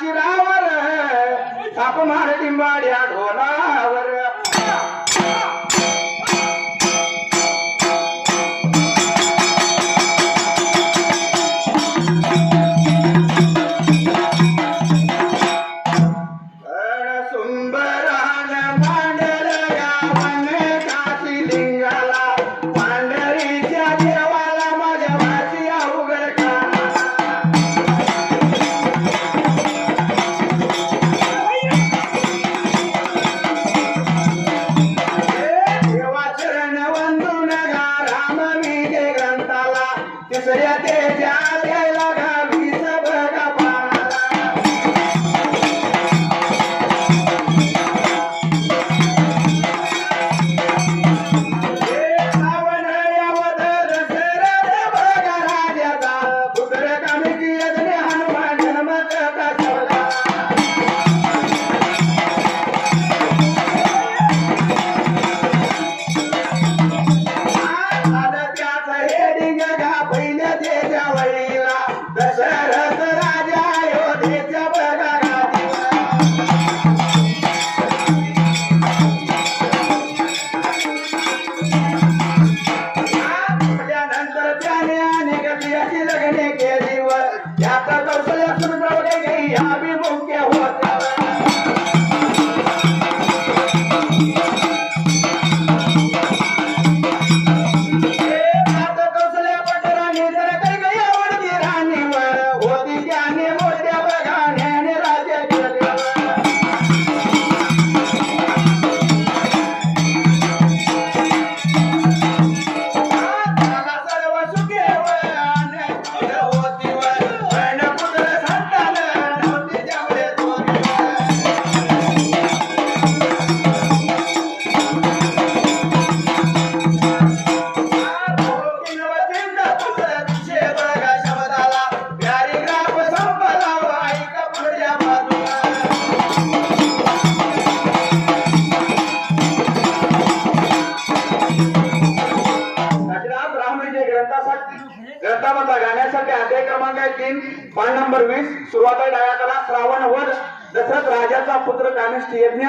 शिरावर थाप मार डिंबाड्या ढोलावर. राम विजय ग्रंथाला तिसऱ्या तेजा दशरथ राजाचा पुत्र कानिष्ठ यज्ञ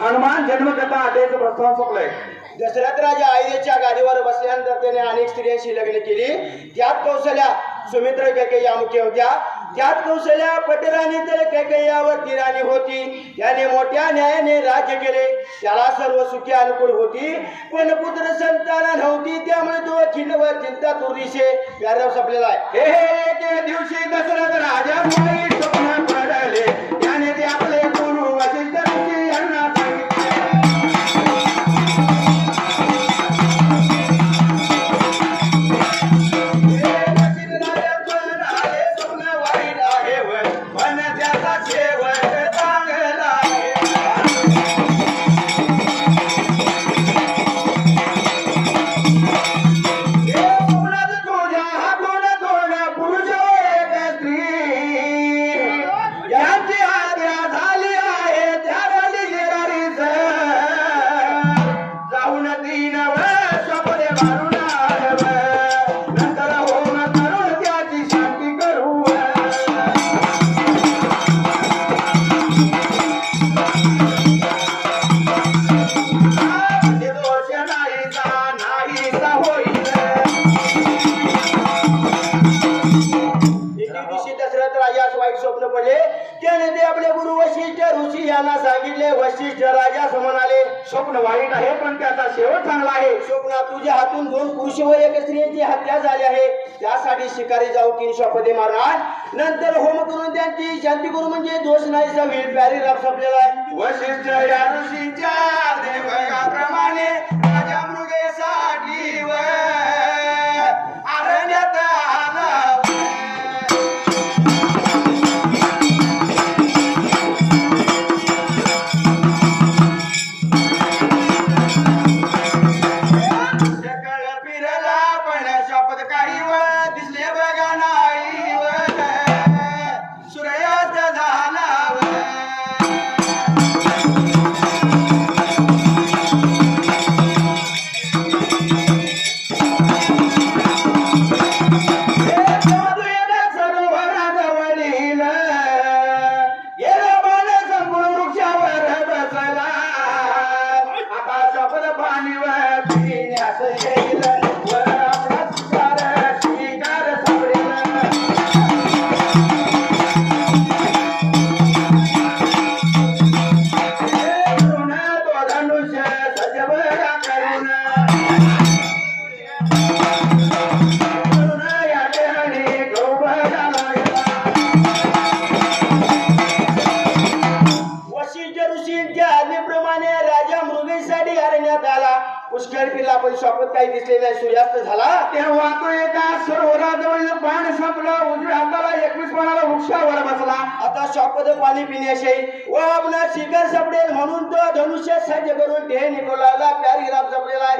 हनुमान जन्मकथा अध्यायचं प्रस्ताव सोपलंय. दशरथ राजा आईच्या गादीवर बसल्यानंतर त्याने अनेक स्त्रियांशी लग्न केली. त्यात कौशल्या सुमित्र कैकेय्या मुख्य होत्या. त्यात कौशल्या पटेलाने तर कैकेय्यावर ती राणी होती. त्याने मोठ्या न्यायाने राज्य केले. त्याला सर्व सुखी अनुकूल होती. पण पुत्र संतान नव्हती. त्यामुळे तो खिंड व चिंता तुरीशे प्याराव संपलेला आहे. हे एके दिवशी दशरथ राजा मोही स्वप्न वाईट आहे पण त्याचा शेवट चांगला आहे. स्वप्नात तुझ्या हातून दोन पुरुष व एक स्त्रियांची हत्या झाली आहे. त्यासाठी शिकारी जाऊ तीन शपथे मारणार. नंतर होम करून त्यांची शांती करू म्हणजे दोष नाही होईल प्यारी राब संपलेला आहे. वशिष्ठ या ऋषींच्या देवगाप्रमाणे राजा मृगेसाठी व शपथ पाणी पिण्याशी व आपला शिखर सपडेल म्हणून तो धनुष्य सज्ज करून ते निकोलाला प्यारी राम सापडेला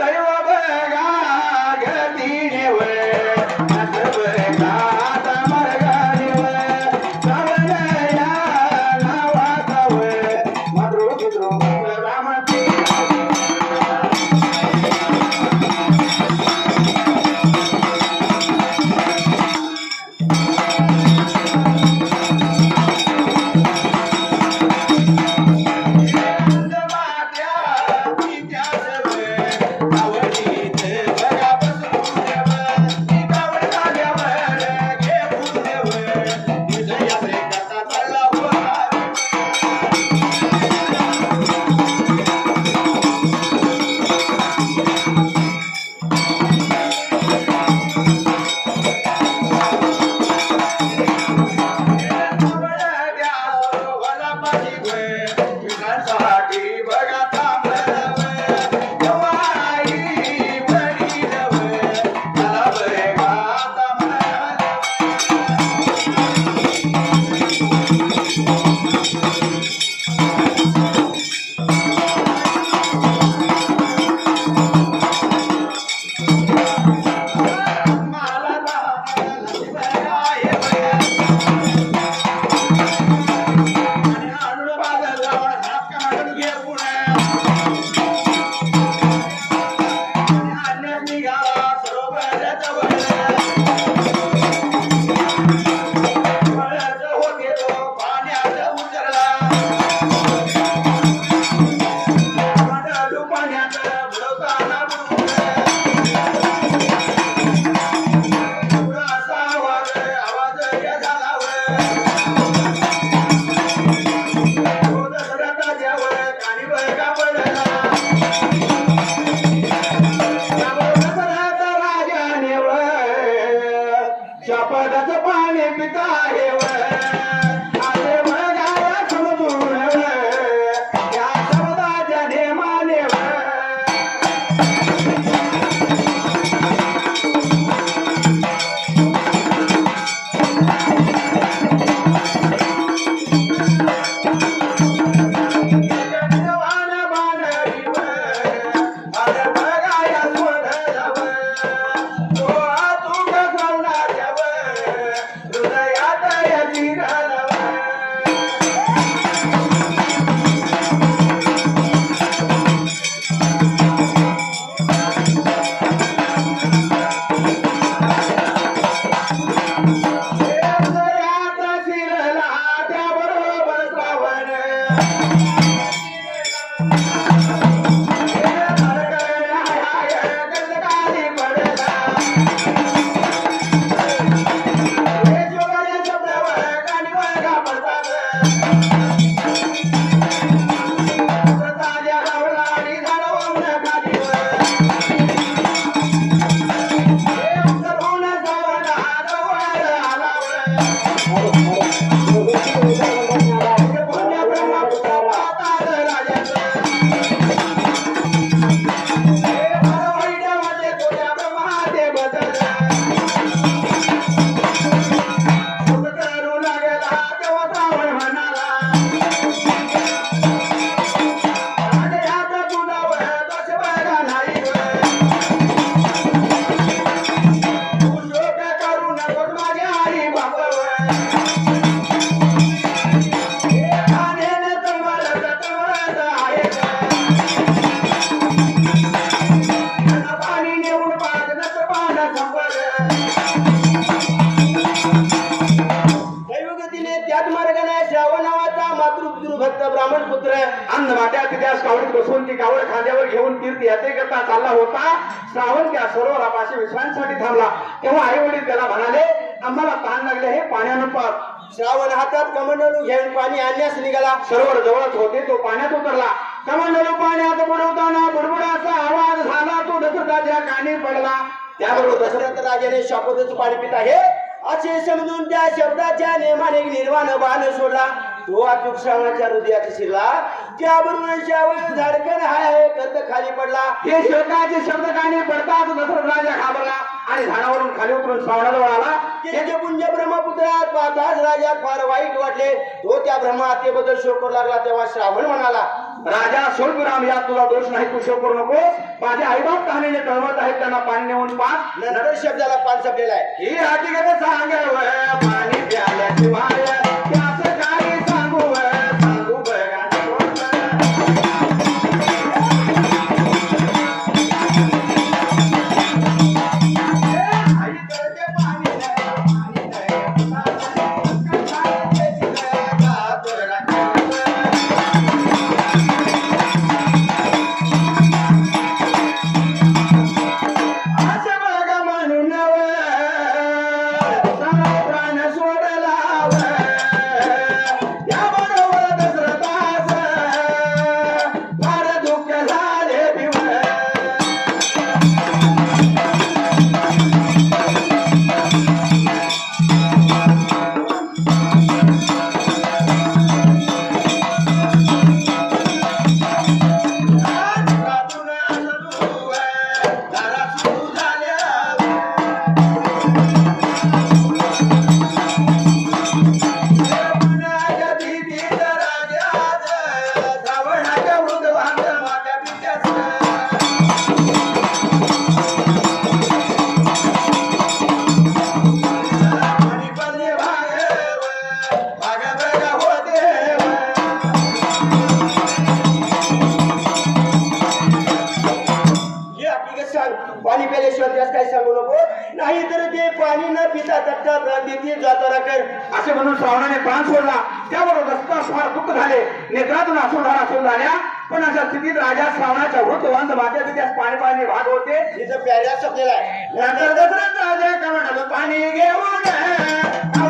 कावडीत बसून ती कावड खांद्यावर घेऊन तीर्थ यात्रे करता चालला होता. श्रावण त्या सरोवरापाशी विश्रांतीसाठी थांबला. तेव्हा आई वडील त्याला म्हणाले आम्हाला ताण लागले हे पाण्यानं पार. श्रावण हातात कमंडलू घेऊन पाणी आणण्यास निघाला. सरोवर जवळच होते तो पाण्यात उतरला. कमंडलू पाण्यात बुडवताना बुडबुडाचा आवाज झाला तो दशरथाच्या कानी पडला. त्याबरोबर दशरथ राजाने शापदाचं पाणी पित आहे. असे समजून त्या शब्दाच्या नियमाने निर्वाण बाण सोडला. तो अचूक श्रावणाच्या हृदयात शिरला त्याबरोबर श्रावण झाडकन हाय करत खाली पडला. हे शोकाचे शब्द कानी पडताच दशरथ राजा घाबरला आणि झाडावरून खाली उतरून श्रावणाजवळ आला त्याचे पुंज ब्रह्मपुत्रात पाहताच राजा फार वाईट वाटले. तो त्या ब्रह्महत्येबद्दल शोक करू लागला तेव्हा श्रावण म्हणाला राजा सोडपुराम यात तुझा दोष नाही तू शोक करू नकोस. माझे आईबाप कहाणीने तळमत आहेत त्यांना पाणी नेऊन पाच नंतर शब्दाला पान संपलेला आहे. ही सांगाव पाणी प्याल्याशिवाय पाणी पाणी भाग होते. तिथं प्याऱ्या संपलेला आहे. नंतर राजा कमंडल पाणी घेऊन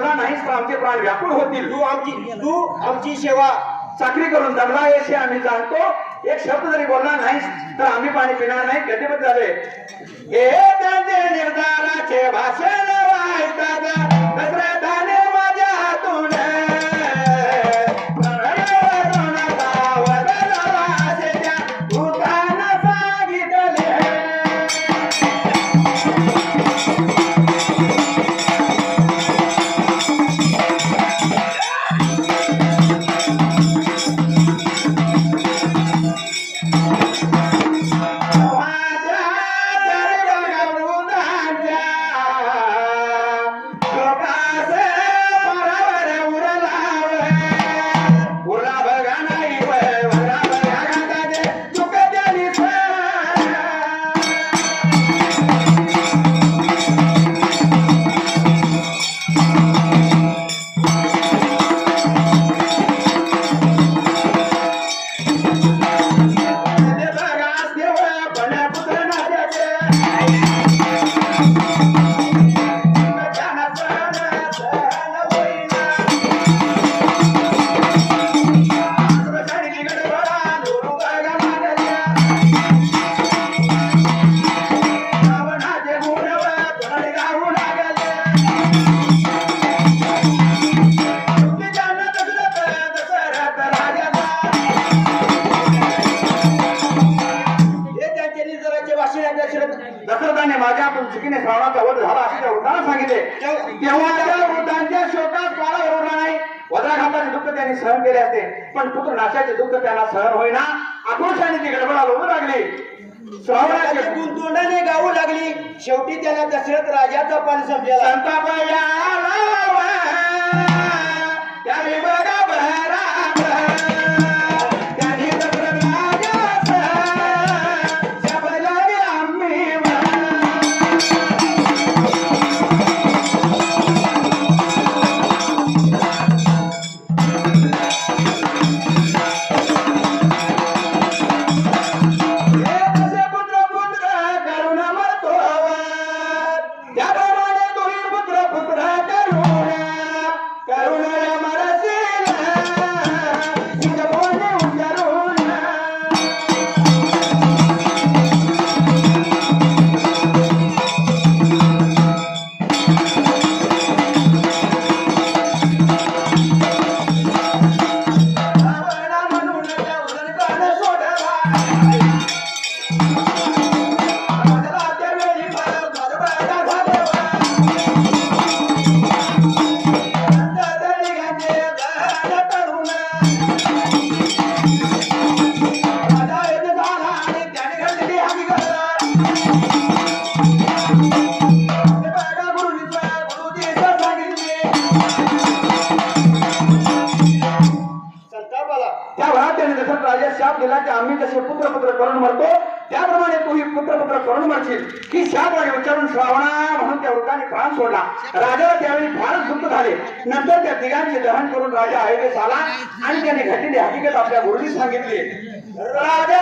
तू बोलला नाहीस तर आमचे प्राण व्याकुळ होतील. तू आमची तू आमची सेवा चाकरी करून जगला आहेस हे आम्ही जाणतो. एक शब्द जरी बोलला नाहीस तर आम्ही पाणी पिणार नाही. गतिबद्ध झाले. हे त्यांचे निर्धाराचे भाषण वाईटात दशरथाने पुत्र नाशाचे दुःख त्यांना सहन होईना. आक्रोशाने ती गडबडा लोळू लागली श्रावणाचे गुंतोंडाने गाऊ लागली. शेवटी त्याला दशरथ राजाचा पण समजेल संतापाया Carolina! सांगशील की शाबाजी उच्चारून श्रावणा म्हणून त्या वृत्ताने प्राण सोडला. राजा त्यावेळी फारच दुःख झाले. नंतर त्या तिघांचे दहन करून राजा आयोगेस आला आणि त्याने घटलेली हकीकत आपल्या गुरुजी सांगितली. राजा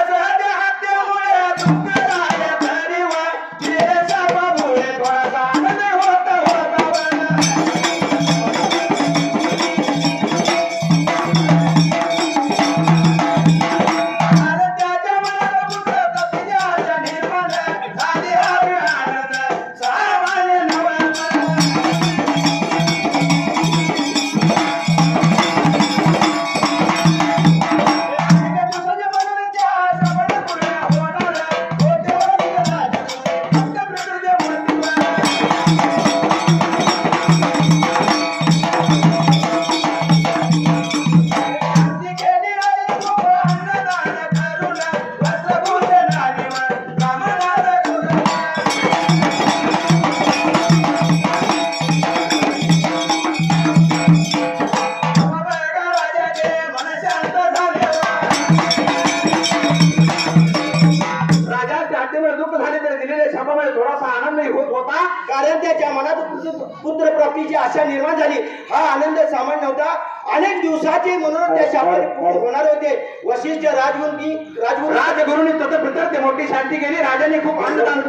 झाली. हा आनंद सामान्य नव्हता अनेक दिवसाचे मनोरथ होणार होते. वशिष्ठ राजगुरुनी राजगुरु राजगुरुनी तथप्रतर ते मोठी शांती केली. राजाने खूप अन्नदान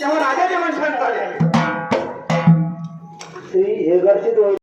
तेव्हा राजाचे मन शांत झाले श्री हे